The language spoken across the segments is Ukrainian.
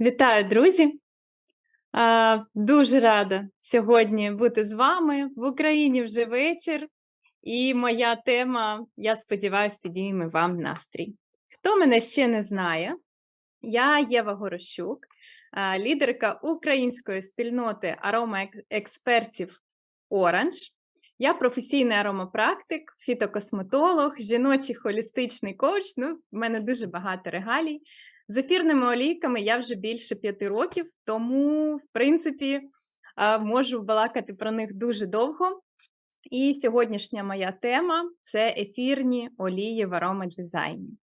Вітаю, друзі! Дуже рада сьогодні бути з вами. В Україні вже вечір, і моя тема, я сподіваюся, підійме вам настрій. Хто мене ще не знає, я Єва Горощук, лідерка української спільноти аромаекспертів Оранж. Я професійний аромапрактик, фітокосметолог, жіночий холістичний коуч. Ну, в мене дуже багато регалій. З ефірними олійками я вже більше п'яти років, тому, в принципі, можу балакати про них дуже довго. І сьогоднішня моя тема це ефірні олії в аромадизайні.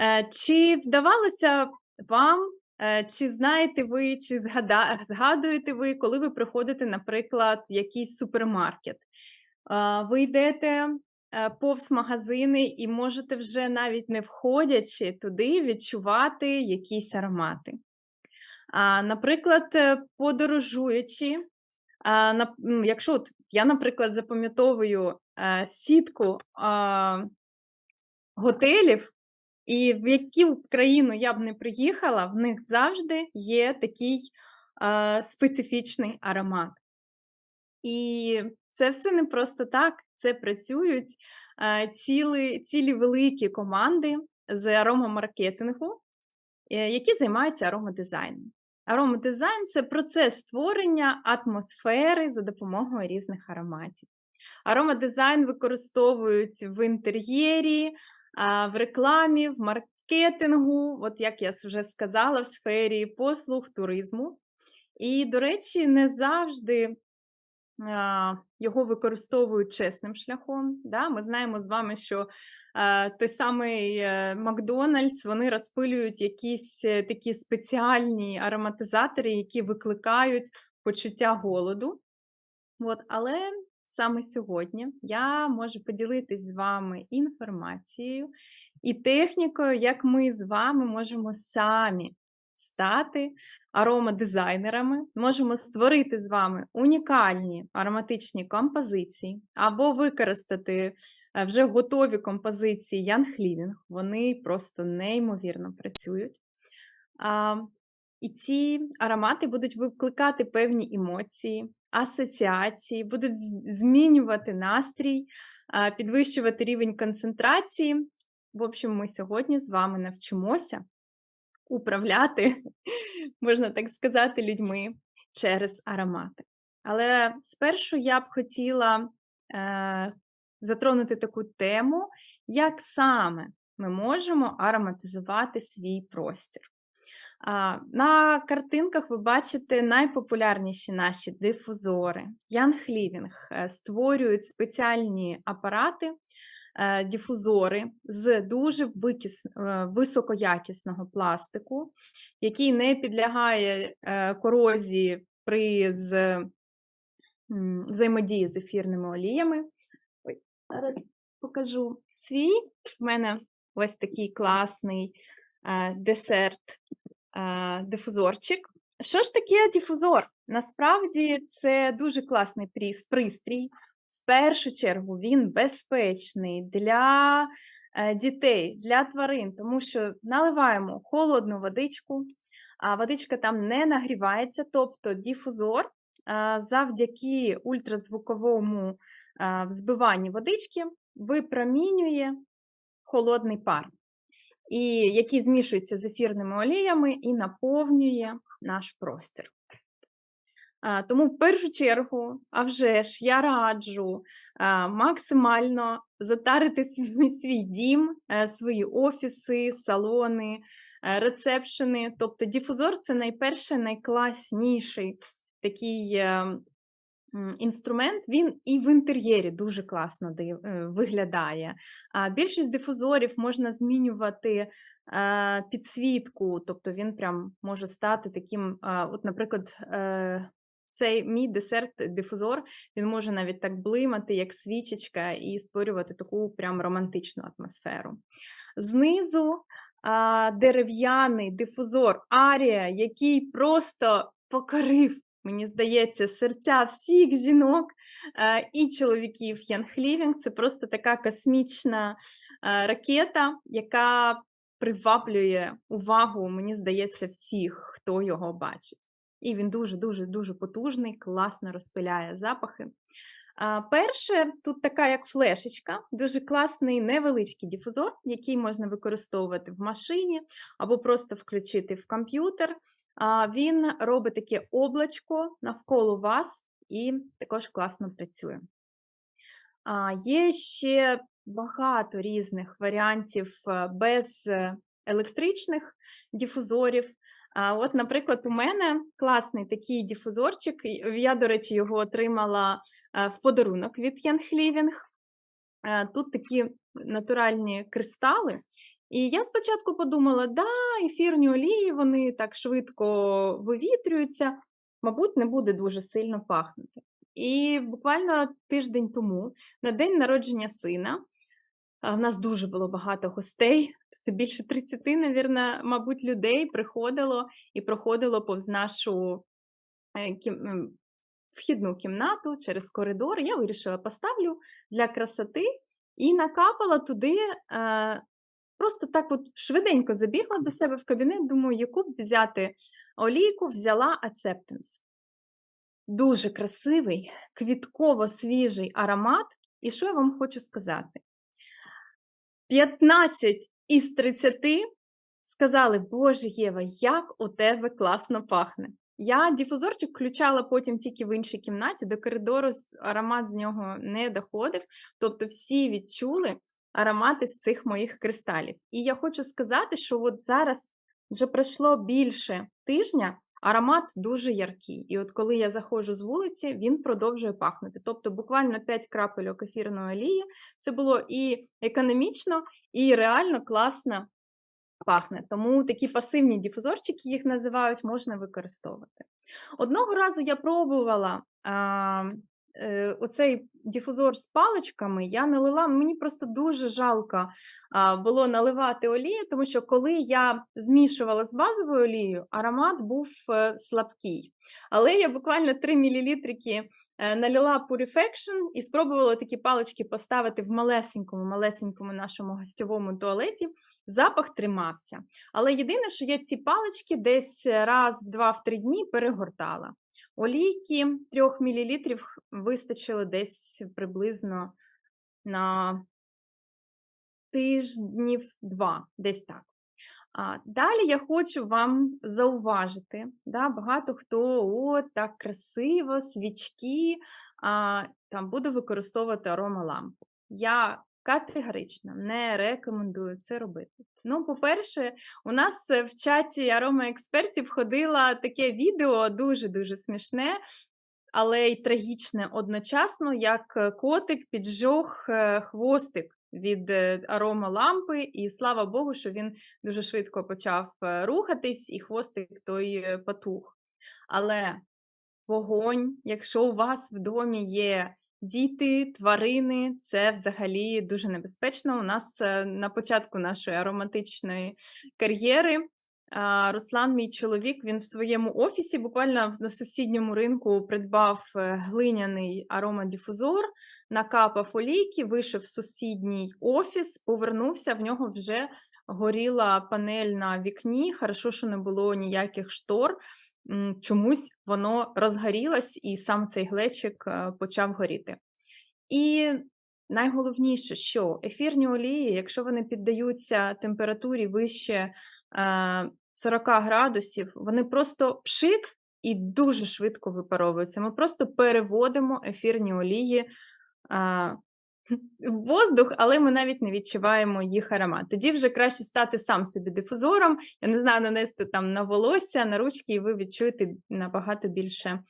Е, чи вдавалося вам, е, чи знаєте ви, чи згадуєте ви, коли ви приходите, наприклад, в якийсь супермаркет? Ви йдете повз магазини, і можете вже навіть не входячи туди, відчувати якісь аромати. Наприклад, е, подорожуючи, якщо от я, наприклад, запам'ятовую е, сітку готелів, і в яку країну я б не приїхала, в них завжди є такий специфічний аромат. І це все не просто так, це працюють цілі, цілі великі команди з аромамаркетингу, е, які займаються аромадизайном. Аромадизайн це процес створення атмосфери за допомогою різних ароматів. Аромадизайн використовують в інтер'єрі, в рекламі, в маркетингу, от як я вже сказала, в сфері послуг туризму. І, до речі, не завжди його використовують чесним шляхом. Да? Ми знаємо з вами, що той самий е, Макдональдс вони розпилюють якісь е, такі спеціальні ароматизатори, які викликають почуття голоду. От, Але саме сьогодні я можу поділитись з вами інформацією і технікою, як ми з вами можемо самі стати аромадизайнерами, можемо створити з вами унікальні ароматичні композиції, або використати е, вже готові композиції Young Living. Вони просто неймовірно працюють. А, І ці аромати будуть викликати певні емоції, асоціації, будуть змінювати настрій, підвищувати рівень концентрації. В общем, ми сьогодні з вами навчимося управляти, можна так сказати, людьми через аромати. Але спершу я б хотіла е, затронути таку тему, як саме ми можемо ароматизувати свій простір. На картинках ви бачите найпопулярніші наші дифузори. Янг Лівінг е, створюють спеціальні апарати, Е, дифузори з дуже викіс... Е, високоякісного пластику, який не підлягає е, корозії при з... взаємодії з ефірними оліями. Ой, Зараз покажу свій. У мене ось такий класний десерт дифузорчик. Що ж таке дифузор? Насправді це дуже класний пристрій, першу чергу він безпечний для е, дітей, для тварин, тому що наливаємо холодну водичку, а водичка там не нагрівається, тобто дифузор завдяки ультразвуковому взбиванні водички випромінює холодний пар, і який змішується з ефірними оліями і наповнює наш простір. Тому в першу чергу, а вже ж я раджу максимально затарити свій, свій дім, е, свої офіси, салони, е, рецепшени. Тобто дифузор це найперший, найкласніший такий е, інструмент. Він і в інтер'єрі дуже класно виглядає. Більшість дифузорів можна змінювати. Підсвітку, тобто він прям може стати таким, от, наприклад, цей мій десерт-дифузор він може навіть так блимати, як свічечка, і створювати таку прям романтичну атмосферу. Знизу дерев'яний дифузор Арія, який просто покорив, мені здається, серця всіх жінок а, і чоловіків Янг Лівінг. Це просто така космічна а, ракета, яка приваблює увагу, мені здається, всіх, хто його бачить. І він дуже, дуже, дуже потужний, класно розпиляє запахи. А, перше, тут така як флешечка, дуже класний невеличкий дифузор, який можна використовувати в машині або просто включити в комп'ютер. А, він робить таке облачко навколо вас і також класно працює. А, є ще багато різних варіантів е, без е, електричних дифузорів. А, От, наприклад, у мене класний такий дифузорчик. Я, до речі, його отримала е, в подарунок від Янг Living. Е, Тут такі натуральні кристали. І я спочатку подумала, да, ефірні олії, вони так швидко вивітрюються, мабуть, не буде дуже сильно пахнути. І буквально тиждень тому, на день народження сина, в нас дуже було багато гостей, тобто більше 30, навірно, мабуть, людей приходило і проходило повз нашу е, вхідну кімнату через коридор. Я вирішила поставлю для красоти і накапала туди. е, Просто так от швиденько забігла до себе в кабінет, думаю, яку б взяти олійку, взяла Acceptance. Дуже красивий, квітково-свіжий аромат. І що я вам хочу сказати? 15 із 30 сказали, Боже Єва, як у тебе класно пахне. Я дифузорчик включала потім тільки в іншій кімнаті, до коридору аромат з нього не доходив. Тобто всі відчули аромати з цих моїх кристалів. І я хочу сказати, що от зараз вже пройшло більше тижня, аромат дуже яркий. І от коли я заходжу з вулиці, він продовжує пахнути. Тобто буквально 5 крапельок ефірної олії. Це було і економічно, і реально класно пахне. Тому такі пасивні дифузорчики, їх називають, можна використовувати. Одного разу я пробувала оцей дифузор з паличками, я налила, мені просто дуже жалко було наливати олію, тому що коли я змішувала з базовою олією, аромат був е, слабкий. Але я буквально 3 мл налила Purifaction і спробувала такі палички поставити в малесенькому, малесенькому нашому гостьовому туалеті. Запах тримався. Але єдине, що я ці палички десь раз в два в дні перегортала. Олійки 3 мл вистачило десь приблизно на тижнів два, десь так. А, далі я хочу вам зауважити, да, багато хто о, так красиво, свічки, а, там буду використовувати аромалампу. Я категорично не рекомендую це робити. Ну, по-перше, у нас е, в чаті аромаекспертів ходило таке відео дуже-дуже смішне, але й трагічне одночасно, як е, котик піджог е, хвостик від е, аромалампи, і слава Богу, що він дуже швидко почав рухатись, і хвостик той потух. Але вогонь, якщо у вас в домі є діти, тварини, це взагалі дуже небезпечно. У нас е, на початку нашої ароматичної кар'єри. Руслан, мій чоловік, він в своєму офісі буквально на сусідньому ринку придбав е, глиняний аромадифузор, накапав олійки, вийшов в сусідній офіс, повернувся, в нього вже горіла панель на вікні. Хорошо, що не було ніяких штор. Чомусь воно розгорілось, і сам цей глечик е, почав горіти. І найголовніше, що ефірні олії, якщо вони піддаються температурі вище е, 40 градусів, вони просто пшик і дуже швидко випаровуються. Ми просто переводимо ефірні олії е, воздух, але ми навіть не відчуваємо їх аромат. Тоді вже краще стати сам собі дифузором, я не знаю, нанести там на волосся, на ручки, і ви відчуєте набагато більше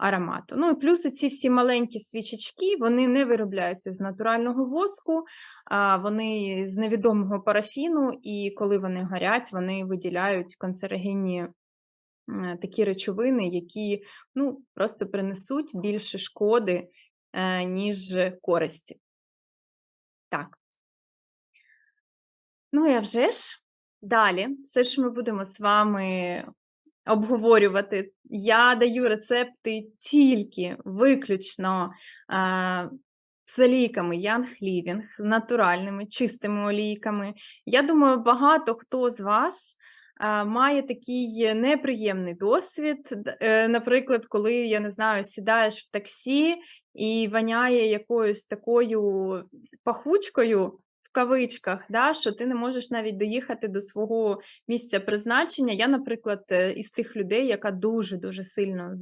аромату. Ну і плюс ці всі маленькі свічечки, вони не виробляються з натурального воску, а вони з невідомого парафіну, і коли вони горять, вони виділяють канцерогенні е, такі речовини, які ну, просто принесуть більше шкоди, е, ніж користі. Так. Ну, і вже ж далі, все, що ми будемо з вами обговорювати, я даю рецепти тільки виключно а, з олійками Young Living, з натуральними, чистими олійками. Я думаю, багато хто з вас має такий неприємний досвід. Е, Наприклад, коли, я не знаю, сідаєш в таксі і воняє якоюсь такою пахучкою. В кавичках, да, що ти не можеш навіть доїхати до свого місця призначення. Я, наприклад, е, із тих людей, яка дуже-дуже сильно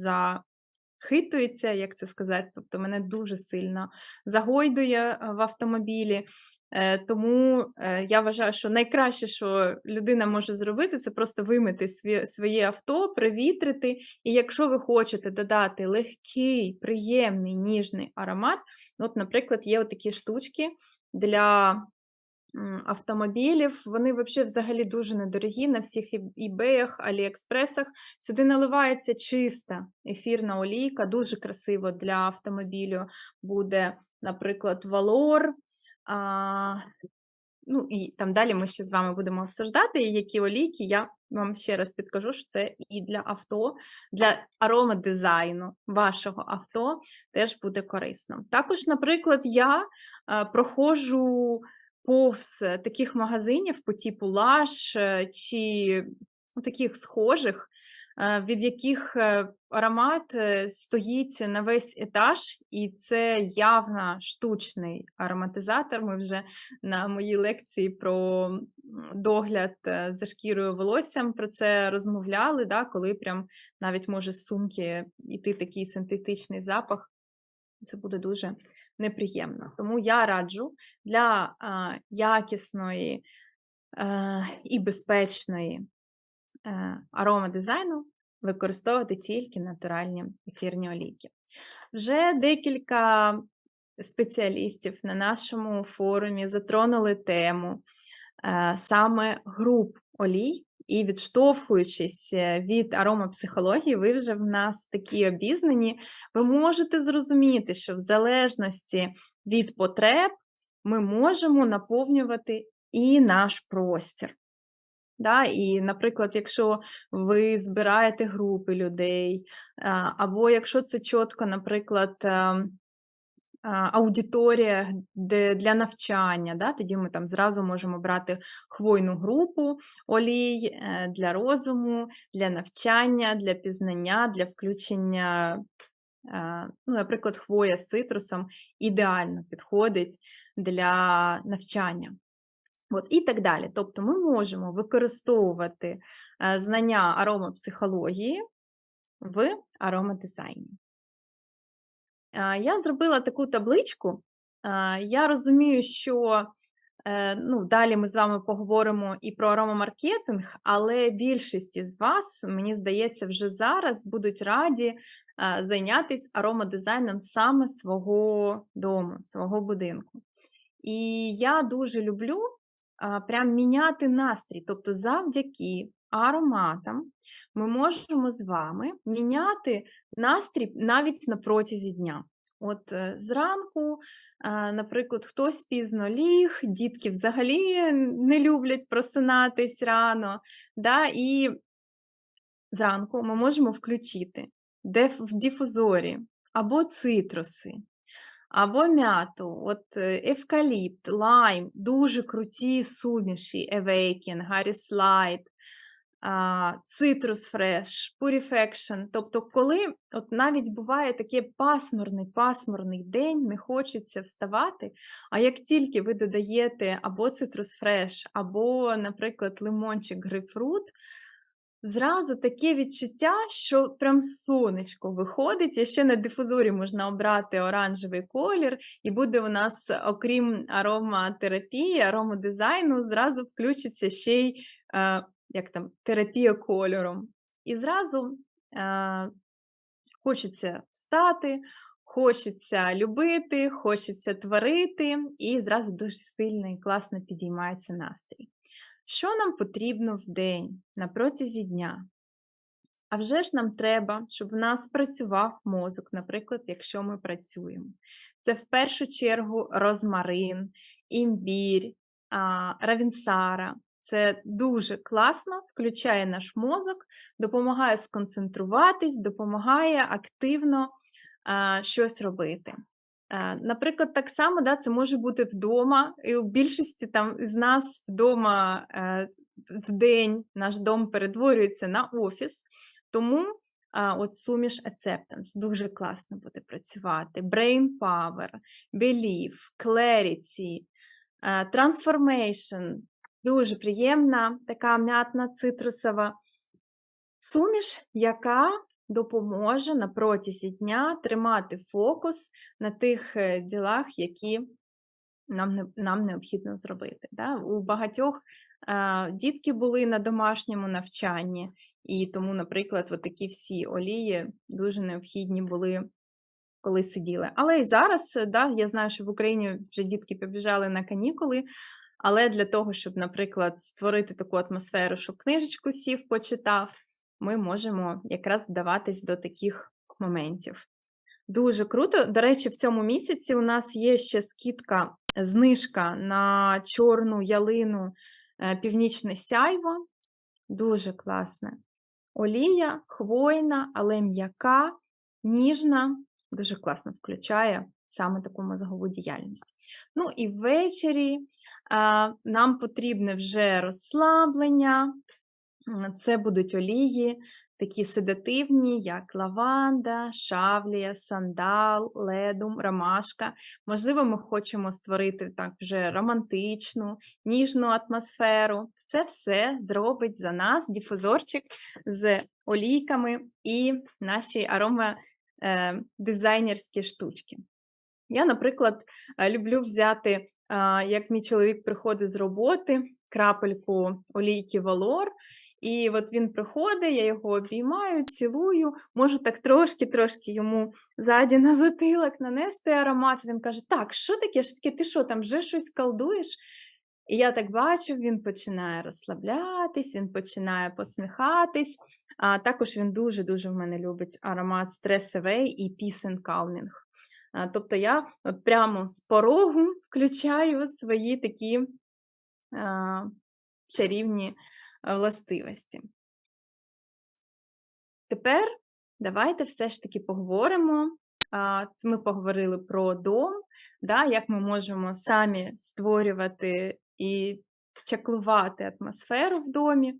захитується, як це сказати, тобто мене дуже сильно загойдує е, в автомобілі. Е, Тому е, я вважаю, що найкраще, що людина може зробити, це просто вимити своє авто, привітрити. І якщо ви хочете додати легкий, приємний, ніжний аромат, от, наприклад, є такі штучки для автомобілів. Вони вообще взагалі дуже недорогі на всіх ібеях, аліекспресах. Сюди наливається чиста ефірна олійка, дуже красиво для автомобілю буде, наприклад, Valor. А, ну і там далі ми ще з вами будемо обсуждати, які олійки. Я вам ще раз підкажу, що це і для авто, для аромадизайну вашого авто теж буде корисно. Також, наприклад, я е, проходжу повз е, таких магазинів по типу Lush е, чи ну, таких схожих, е, від яких аромат стоїть на весь етаж, і це явно штучний ароматизатор. Ми вже на моїй лекції про догляд за шкірою волоссям про це розмовляли, да, коли прям навіть може з сумки йти такий синтетичний запах. Це буде дуже неприємно. Тому я раджу для якісної е, і безпечної е, аромадизайну використовувати тільки натуральні ефірні олійки. Вже декілька спеціалістів на нашому форумі затронули тему е, саме груп олій. І відштовхуючись е, від аромапсихології, ви вже в нас такі обізнані, ви можете зрозуміти, що в залежності від потреб ми можемо наповнювати і наш простір. Да? І, наприклад, якщо ви збираєте групи людей, або якщо це чітко, наприклад, ем, аудиторія для навчання, да? тоді ми там зразу можемо брати хвойну групу олій е, для розуму, для навчання, для пізнання, для включення. е, Ну, наприклад, хвоя з цитрусом ідеально підходить для навчання. От, і так далі. Тобто ми можемо використовувати е, знання аромапсихології в аромадизайні. Я зробила таку табличку. Я розумію, що е, ну, далі ми з вами поговоримо і про аромамаркетинг, але більшість із вас, мені здається, вже зараз будуть раді зайнятися аромадизайном саме свого дому, свого будинку. І я дуже люблю прям міняти настрій. Тобто, завдяки ароматам ми можемо з вами міняти настрій навіть на протязі дня. От е, зранку, наприклад, хтось пізно ліг, дітки взагалі не люблять просинатись рано. Да? І зранку ми можемо включити в дифузорі або цитруси, або м'яту, от е, евкаліпт, лайм, дуже круті суміші, Awaken, Harris Light, Citrus Fresh, Purifaction. Тобто, коли от навіть буває такий пасмурний, пасмурний день, не хочеться вставати, а як тільки ви додаєте або Citrus Fresh, або, наприклад, лимончик, грейпфрут, Зразу таке відчуття, що прям сонечко виходить. І ще на дифузорі можна обрати оранжевий колір, і буде у нас, окрім ароматерапії, аромадизайну, зразу включиться ще й е, як там, терапія кольором. І зразу е, хочеться встати, хочеться любити, хочеться творити, і зразу дуже сильно і класно підіймається настрій. Що нам потрібно в день на протязі дня? А вже ж нам треба, щоб в нас працював мозок, наприклад, якщо ми працюємо. Це в першу чергу розмарин, імбір, равінсара. Це дуже класно, включає наш мозок, допомагає сконцентруватись, допомагає активно а, щось робити. Е, наприклад, так само, да, це може бути вдома, і у більшості там з нас вдома е, вдень наш дом перетворюється на офіс, тому а, от суміш acceptance дуже класно буде працювати. Brain power, belief, clarity, е, transformation. Дуже приємна, така м'ятна цитрусова суміш, яка допоможе на протязі дня тримати фокус на тих е, ділах, які нам нам необхідно зробити. Да? У багатьох е, дітки були на домашньому навчанні, і тому, наприклад, от такі всі олії дуже необхідні були. Коли сиділи. Але і зараз, е, да, я знаю, що в Україні вже дітки побіжали на канікули, але для того, щоб, наприклад, створити таку атмосферу, щоб книжечку сів, почитав, ми можемо якраз вдаватись до таких моментів. Дуже круто. До речі, в цьому місяці у нас є ще скидка, знижка на чорну ялину е, північне сяйво. Дуже класне. Олія, хвойна, але м'яка, ніжна, дуже класно включає саме таку мозгову діяльність. Ну і ввечері нам потрібне вже розслаблення, це будуть олії, такі седативні, як лаванда, шавлія, сандал, ледум, ромашка. Можливо, ми хочемо створити так вже романтичну, ніжну атмосферу. Це все зробить за нас дифузорчик з олійками і наші арома е, штучки. Я, наприклад, е, люблю взяти, як мій чоловік приходить з роботи, крапельку олійки Valor, і от він приходить, я його обіймаю, цілую, можу так трошки-трошки йому ззаді на затилок нанести аромат. Він каже: Так, що таке? Що таке? Ти що там вже щось колдуєш? І я так бачу, він починає розслаблятись, він починає посміхатись. А також він дуже-дуже в мене любить аромат стресовий і calming. А, Тобто я от прямо з порогу включаю свої такі чарівні властивості. Тепер давайте все ж таки поговоримо. Ми поговорили про дом, да, як ми можемо самі створювати і чаклувати атмосферу в домі.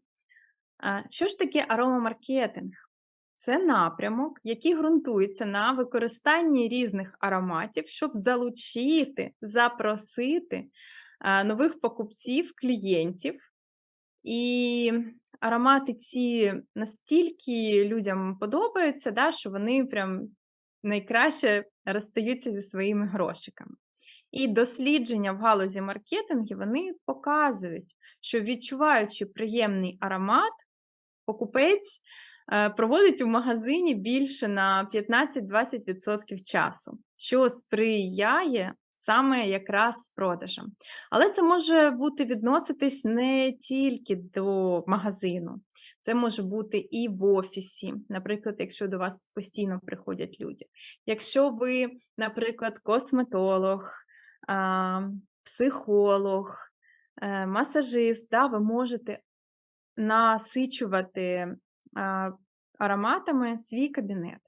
Що ж таке аромамаркетинг? Це напрямок, який ґрунтується на використанні різних ароматів, щоб залучити, запросити нових покупців, клієнтів і аромати ці настільки людям подобаються, да, що вони прям найкраще розстаються зі своїми грошиками. І дослідження в галузі маркетингу вони показують, що відчуваючи приємний аромат, покупець е, проводить у магазині більше на 15-20% часу, що сприяє саме якраз з продажем. Але це може бути відноситись не тільки до магазину, це може бути і в офісі, наприклад, якщо до вас постійно приходять люди. Якщо ви, наприклад, косметолог, психолог, е, масажист, да, ви можете насичувати ароматами свій кабінет.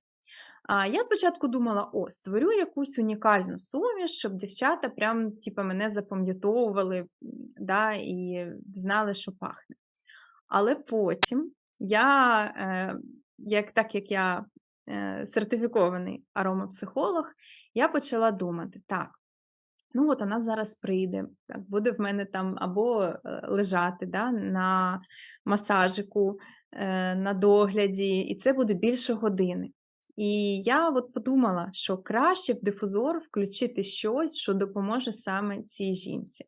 Я спочатку думала: о, створю якусь унікальну суміш, щоб дівчата прям типу, мене запам'ятовували да, і знали, що пахне. Але потім я, е, як, так як я е, сертифікований аромапсихолог, я почала думати: так, ну от вона зараз прийде, так, буде в мене там або е, лежати да, на масажику, на догляді, і це буде більше години. І я от подумала, що краще в дифузор включити щось, що допоможе саме цій жінці.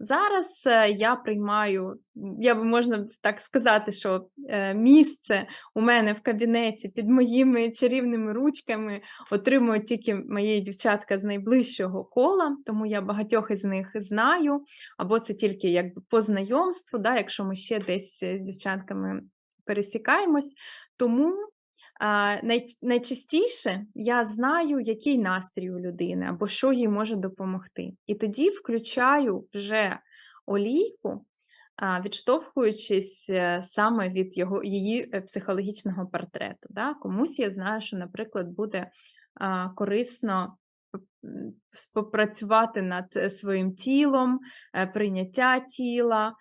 Зараз е, я приймаю, я би можна так сказати, що е, місце у мене в кабінеті під моїми чарівними ручками отримують тільки мої дівчатка з найближчого кола, тому я багатьох із них знаю, або це тільки якби по знайомству, да, якщо ми ще десь з дівчатками пересікаємось. Тому най, найчастіше я знаю, який настрій у людини або що їй може допомогти. І тоді включаю вже олійку, відштовхуючись е, саме від його, її е, психологічного портрету. Да? Комусь я знаю, що, наприклад, буде корисно м, спопрацювати над е, своїм тілом, прийняття тіла.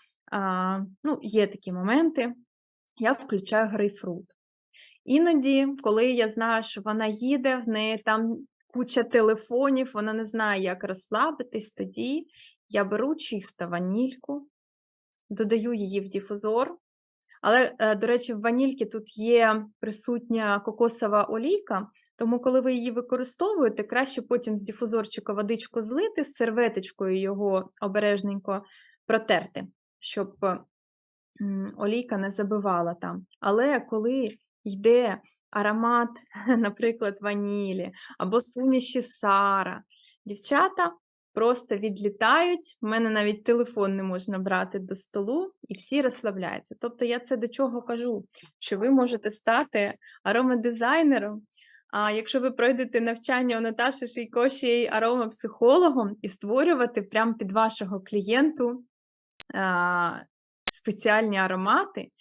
Ну, є такі моменти. Я включаю грейпфрут. Іноді, коли я знаю, що вона їде, в неї там куча телефонів, вона не знає, як розслабитись, тоді я беру чисто ванільку, додаю її в дифузор. Але, е, до речі, в ванільки тут є присутня кокосова олійка, тому коли ви її використовуєте, краще потім з дифузорчика водичку злити, з серветочкою його обережненько протерти, щоб м, олійка не забивала там. Але коли йде аромат, наприклад, ванілі або суміші Сара, дівчата просто відлітають. В мене навіть телефон не можна брати до столу, і всі розслабляються. Тобто я це до чого кажу? Що ви можете стати аромадизайнером. А якщо ви пройдете навчання у Наташі Шийко ще й аромапсихологом і створювати прямо під вашого клієнту спеціальні аромати,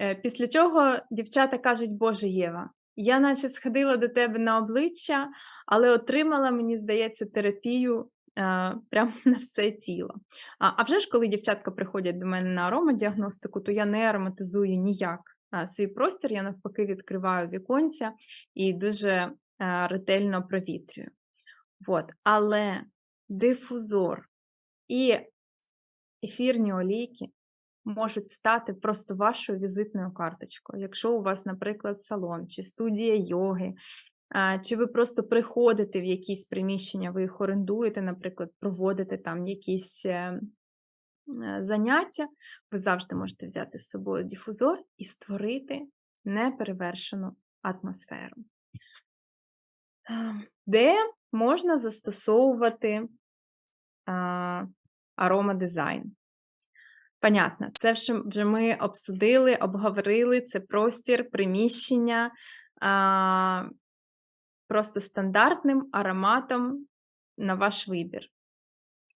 е, після чого дівчата кажуть, Боже Єва, я наче сходила до тебе на обличчя, але отримала, мені здається, терапію е, прямо на все тіло. А, а вже ж, коли дівчатка приходять до мене на аромадіагностику, то я не ароматизую ніяк свій простір, я навпаки відкриваю віконця і дуже е, ретельно провітрюю. От. Але дифузор і ефірні олійки можуть стати просто вашою візитною карточкою. Якщо у вас, наприклад, салон чи студія йоги, чи ви просто приходите в якісь приміщення, ви їх орендуєте, наприклад, проводите там якісь е, е, заняття, ви завжди можете взяти з собою дифузор і створити неперевершену атмосферу, Е, де можна застосовувати аромадизайн. Понятно, це вже ми обсудили, обговорили, це простір, приміщення а, просто стандартним ароматом на ваш вибір.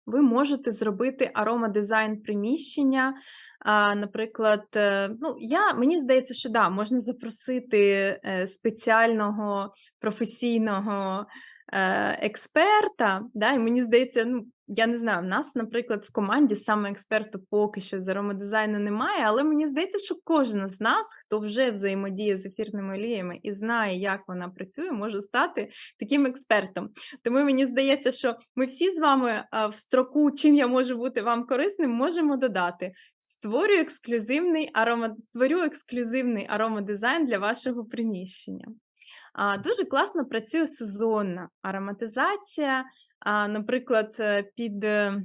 Ви можете зробити аромадизайн приміщення. А, наприклад, е, ну, я, мені здається, що да, можна запросити е, спеціального професійного е, експерта. Да, і мені здається, ну, я не знаю, в нас, наприклад, в команді саме експерту поки що з аромадизайну немає, але мені здається, що кожен з нас, хто вже взаємодіє з ефірними оліями і знає, як вона працює, може стати таким експертом. Тому мені здається, що ми всі з вами в строку, чим я можу бути вам корисним, можемо додати. Створюю ексклюзивний аромат, створю ексклюзивний аромадизайн для вашого приміщення. Дуже класно працює сезонна ароматизація. А, Наприклад, е, під е,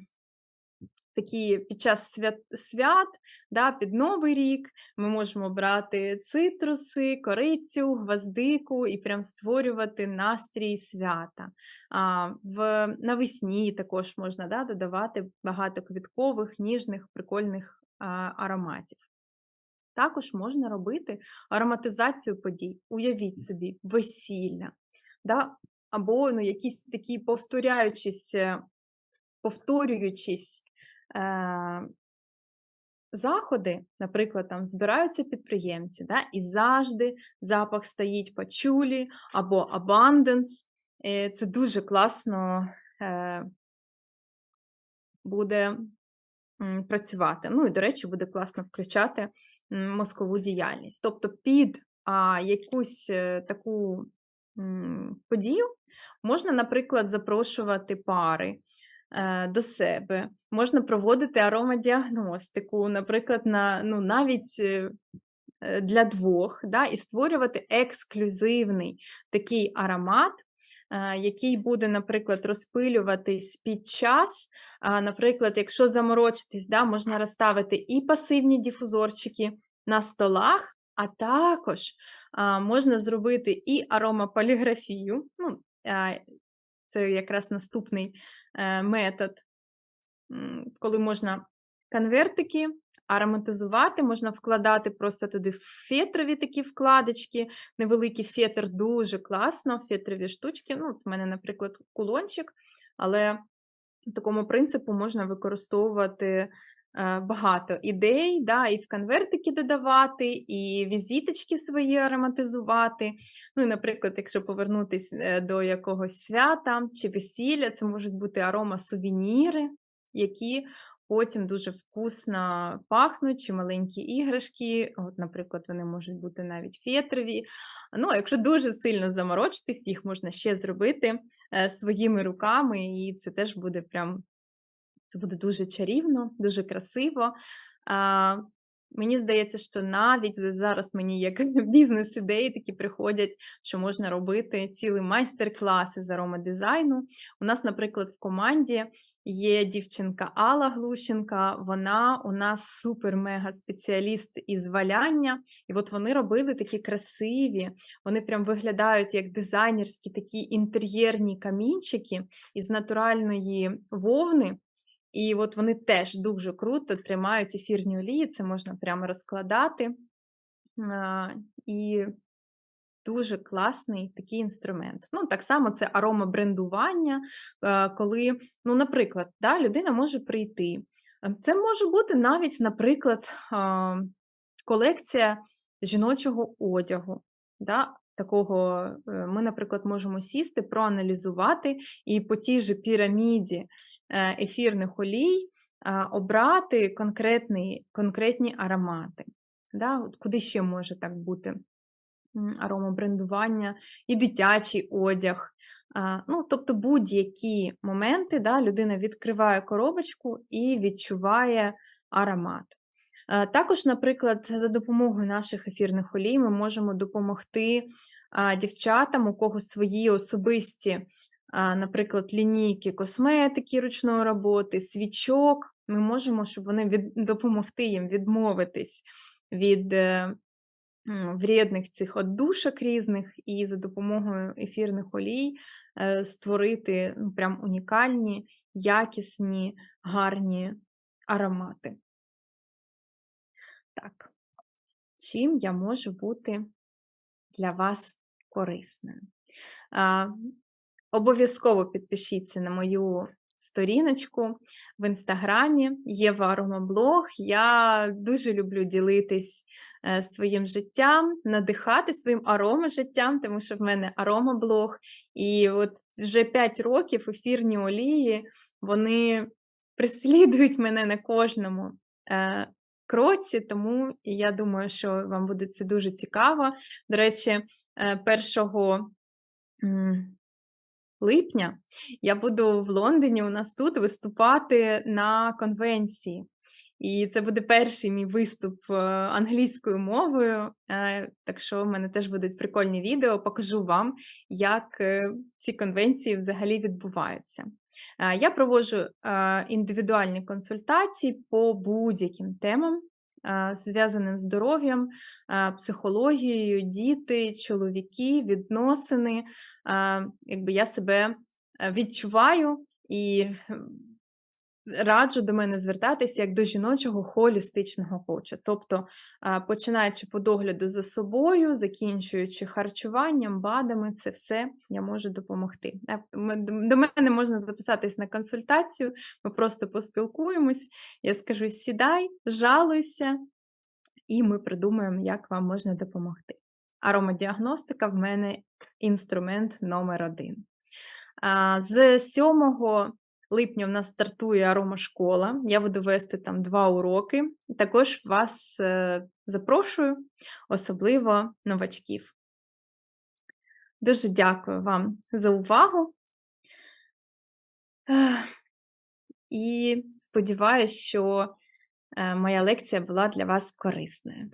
такі під час свят, свят да, під Новий рік ми можемо брати цитруси, корицю, гвоздику і прям створювати настрій свята. А, в, Навесні також можна да, додавати багато квіткових, ніжних, прикольних а, ароматів. Також можна робити ароматизацію подій. Уявіть собі, весілля, да? Або ну, якісь такі повторяючись, повторюючись е- заходи, наприклад, там збираються підприємці, да? і завжди запах стоїть пачулі або. І Це дуже класно е- буде працювати. Ну і, до речі, буде класно включати мозкову діяльність. Тобто під а, якусь е, таку подію можна, наприклад, запрошувати пари. е, До себе можна проводити аромадіагностику, наприклад, на, ну, навіть е, е, для двох, да, і створювати ексклюзивний такий аромат, який буде, наприклад, розпилюватись під час. Наприклад, якщо заморочитись, да, можна розставити і пасивні дифузорчики на столах, а також можна зробити і аромаполіграфію. Ну, Це якраз наступний е, метод, коли можна конвертики ароматизувати, можна вкладати просто туди фетрові такі вкладочки, невеликий фетр дуже класно, фетрові штучки. Ну, У мене, наприклад, кулончик, але такому принципу можна використовувати багато ідей, да, і в конвертики додавати, і візиточки свої ароматизувати. Ну, наприклад, якщо повернутися е, до якогось свята чи весілля, це можуть бути аромасувеніри, які потім дуже вкусно пахнуть, чи маленькі іграшки. От, наприклад, вони можуть бути навіть фетрові. Ну, а якщо дуже сильно заморочитись, їх можна ще зробити е, своїми руками, і це теж буде прям це буде дуже чарівно, дуже красиво. А, Мені здається, що навіть зараз мені як бізнес-ідеї такі приходять, що можна робити цілі майстер-класи з аромадизайну. У нас, наприклад, в команді є дівчинка Алла Глущенка, вона у нас супер-мега-спеціаліст із валяння. І от вони робили такі красиві, вони прям виглядають як дизайнерські такі інтер'єрні камінчики із натуральної вовни. І от вони теж дуже круто тримають ефірні олії, це можна прямо розкладати. І дуже класний такий інструмент. Ну, Так само це аромабрендування, коли, ну, наприклад, да, людина може прийти. Це може бути навіть, наприклад, колекція жіночого одягу. Да? Такого е, ми, наприклад, можемо сісти, проаналізувати і по тій же піраміді е, ефірних олій обрати конкретні конкретні аромати. Да? Куди ще може так бути аромабрендування і дитячий одяг. Ну, Тобто будь-які моменти да, людина відкриває коробочку і відчуває аромат. Також, наприклад, за допомогою наших ефірних олій ми можемо допомогти дівчатам, у кого свої особисті, наприклад, лінійки косметики ручної роботи, свічок. Ми можемо, щоб вони від... допомогти їм відмовитись від е, вредних цих отдушок різних, і за допомогою ефірних олій е, створити ну, прям унікальні, якісні, гарні аромати. Так, чим я можу бути для вас корисною? А, Обов'язково підпишіться на мою сторіночку в інстаграмі, Єва Аромаблог. Я дуже люблю ділитись е, своїм життям, надихати своїм аромажиттям, тому що в мене аромаблог. І от вже 5 років ефірні олії, вони преслідують мене на кожному. Е, кроці, тому я думаю, що вам буде це дуже цікаво. До речі, 1 е, липня я буду в Лондоні у нас тут виступати на конвенції. І це буде перший мій виступ е, англійською мовою. Е, так що в мене теж будуть прикольні відео, покажу вам, як ці конвенції взагалі відбуваються. Я проводжу індивідуальні консультації по будь-яким темам, зв'язаним з здоров'ям, психологією, діти, чоловіки, відносини. Якби я себе відчуваю і раджу до мене звертатися як до жіночого холістичного коуча. Тобто, починаючи по догляду за собою, закінчуючи харчуванням, БАДами, це все я можу допомогти. До мене можна записатись на консультацію, ми просто поспілкуємось. Я скажу: сідай, жалуйся, і ми придумаємо, як вам можна допомогти. Аромадіагностика в мене інструмент номер один. З 7 липня в нас стартує аромашкола. Я буду вести там два уроки. Також вас е, запрошую, особливо новачків. Дуже дякую вам за увагу. І сподіваюся, що е, моя лекція була для вас корисною.